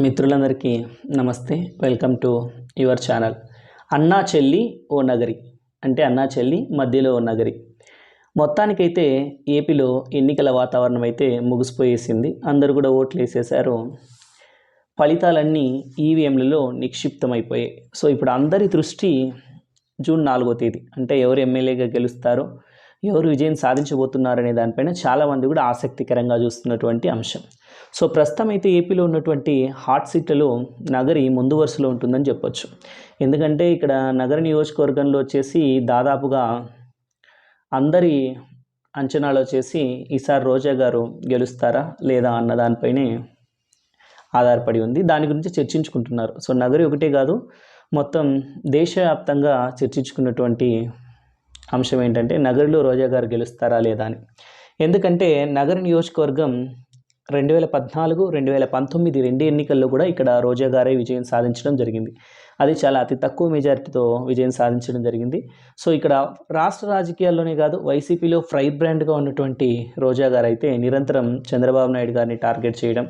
మిత్రులందరికీ నమస్తే. Welcome to your channel. అన్నా చెల్లి ఓ నగరి. అంటే అన్నా చెల్లి మధ్యలో ఓ నగరి. మొత్తానికైతే ఏపీలో ఎన్నికల వాతావరణం అయితే ముగిసిపోయేసింది. అందరూ కూడా ఓట్లు వేసేసారు ఫలితాలన్నీ ఈవీఎంలలో నిక్షిప్తమైపోయాయి. సో ఇప్పుడు అందరి దృష్టి జూన్ నాలుగో తేదీ. అంటే ఎవరు ఎమ్మెల్యేగా గెలుస్తారో ఎవరు విజయం సాధించబోతున్నారనే దానిపైన చాలామంది కూడా ఆసక్తికరంగా చూస్తున్నటువంటి అంశం. సో ప్రస్తుతం అయితే ఏపీలో ఉన్నటువంటి హాట్ సీట్లలో నగరి ముందు వరుసలో ఉంటుందని చెప్పొచ్చు. ఎందుకంటే ఇక్కడ నగర నియోజకవర్గంలో వచ్చేసి దాదాపుగా అందరి అంచనాలు వచ్చేసి ఈసారి రోజా గారు గెలుస్తారా లేదా అన్న దానిపైనే ఆధారపడి ఉంది. దాని గురించి చర్చించుకుంటున్నారు. సో నగరి ఒకటే కాదు మొత్తం దేశవ్యాప్తంగా చర్చించుకున్నటువంటి అంశం ఏంటంటే నగర్లో రోజా గారు గెలుస్తారా లేదా అని. ఎందుకంటే నగర నియోజకవర్గం రెండు వేల పద్నాలుగు రెండు వేల పంతొమ్మిది రెండు ఎన్నికల్లో కూడా ఇక్కడ రోజా గారే విజయం సాధించడం జరిగింది. అది చాలా అతి తక్కువ మెజారిటీతో విజయం సాధించడం జరిగింది. సో ఇక్కడ రాష్ట్ర రాజకీయాల్లోనే కాదు వైసీపీలో ఫ్రై బ్రాండ్గా ఉన్నటువంటి రోజా గారు అయితే నిరంతరం చంద్రబాబు నాయుడు గారిని టార్గెట్ చేయడం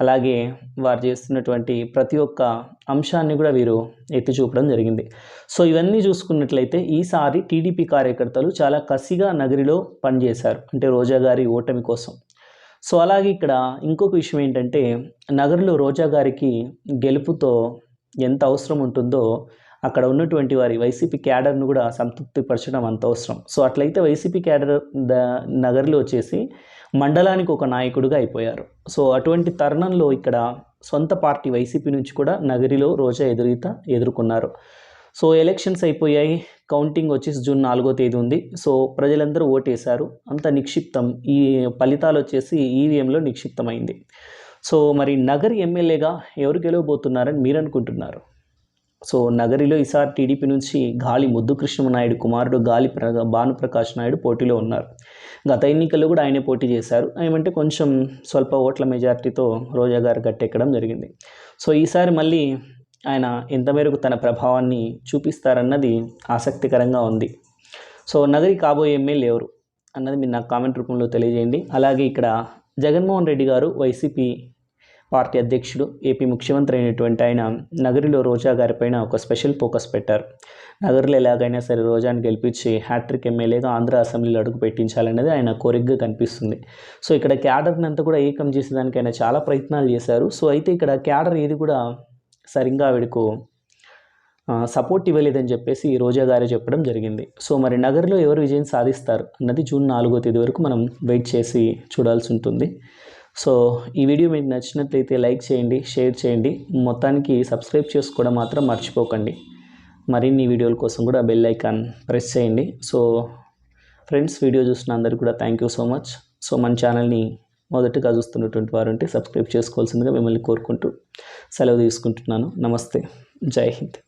అలాగే వారు చేస్తున్నటువంటి ప్రతి ఒక్క అంశాన్ని కూడా వీరు ఎత్తి చూపడం జరిగింది. సో ఇవన్నీ చూసుకున్నట్లయితే ఈసారి టీడీపీ కార్యకర్తలు చాలా కసిగా నగరిలో పనిచేశారు. అంటే రోజా గారి ఓటమి కోసం. సో అలాగే ఇక్కడ ఇంకొక విషయం ఏంటంటే నగరంలో రోజా గారికి గెలుపుతో ఎంత అవసరం ఉంటుందో అక్కడ ఉన్నటువంటి వారి వైసీపీ క్యాడర్ను కూడా సంతృప్తిపరచడం అంత అవసరం. సో అట్లయితే వైసీపీ క్యాడర్ ద నగర్లో వచ్చేసి మండలానికి ఒక నాయకుడిగా అయిపోయారు. సో అటువంటి తరుణంలో ఇక్కడ సొంత పార్టీ వైసీపీ నుంచి కూడా నగరిలో రోజా ఎదురీత ఎదుర్కొన్నారు. సో ఎలక్షన్స్ అయిపోయాయి. కౌంటింగ్ వచ్చేసి జూన్ నాలుగో తేదీ ఉంది. సో ప్రజలందరూ ఓటేశారు. అంత నిక్షిప్తం. ఈ ఫలితాలు వచ్చేసి ఈవీఎంలో నిక్షిప్తమైంది. సో మరి నగరి ఎమ్మెల్యేగా ఎవరు గెలవబోతున్నారని మీరు అనుకుంటున్నారు? సో నగరిలో ఈసారి టీడీపీ నుంచి గాలి ముద్దుకృష్ణనాయుడు కుమారుడు గాలి ప్ర భానుప్రకాష్ నాయుడు పోటీలో ఉన్నారు. గత ఎన్నికల్లో కూడా ఆయనే పోటీ చేశారు. ఏమంటే కొంచెం స్వల్ప ఓట్ల మెజార్టీతో రోజా గారు గట్టెక్కడం జరిగింది. సో ఈసారి మళ్ళీ ఆయన ఎంత మేరకు తన ప్రభావాన్ని చూపిస్తారన్నది ఆసక్తికరంగా ఉంది. సో నగరి కాబోయే ఎమ్మెల్యే ఎవరు? అన్నది మీరు నాకు కామెంట్ రూపంలో తెలియజేయండి. అలాగే ఇక్కడ జగన్మోహన్ రెడ్డి గారు వైసీపీ పార్టీ అధ్యక్షుడు ఏపీ ముఖ్యమంత్రి అయినటువంటి ఆయన నగరిలో రోజా గారిపైన ఒక స్పెషల్ ఫోకస్ పెట్టారు. నగరిలో ఎలాగైనా సరే రోజాని గెలిపించి హ్యాట్రిక్ ఎమ్మెల్యేగా ఆంధ్ర అసెంబ్లీలో అడుగు పెట్టించాలనేది ఆయన కోరికగా కనిపిస్తుంది. సో ఇక్కడ క్యాడర్ని అంతా కూడా ఏకం చేసేదానికి ఆయన చాలా ప్రయత్నాలు చేశారు. సో అయితే ఇక్కడ క్యాడర్ ఏది కూడా సరిగ్గా ఆవిడకు సపోర్ట్ ఇవ్వలేదని చెప్పేసి రోజా గారే చెప్పడం జరిగింది. సో మరి నగర్లో ఎవరు విజయం సాధిస్తారు అన్నది జూన్ నాలుగో తేదీ వరకు మనం వెయిట్ చేసి చూడాల్సి ఉంటుంది. సో ఈ వీడియో మీకు నచ్చినట్లయితే లైక్ చేయండి షేర్ చేయండి. మొత్తానికి సబ్స్క్రైబ్ చేసుకోవడం మాత్రం మర్చిపోకండి. మరిన్ని వీడియోల కోసం కూడా బెల్ ఐకాన్ ప్రెస్ చేయండి. సో ఫ్రెండ్స్ వీడియో చూసిన అందరికీ కూడా thank you so much so మన ఛానల్ని మొదటగా చూస్తున్నటువంటి వారు ఉంటే సబ్స్క్రైబ్ చేసుకోవాల్సిందిగా మిమ్మల్ని కోరుకుంటూ సెలవు తీసుకుంటున్నాను. నమస్తే. జై హింద్.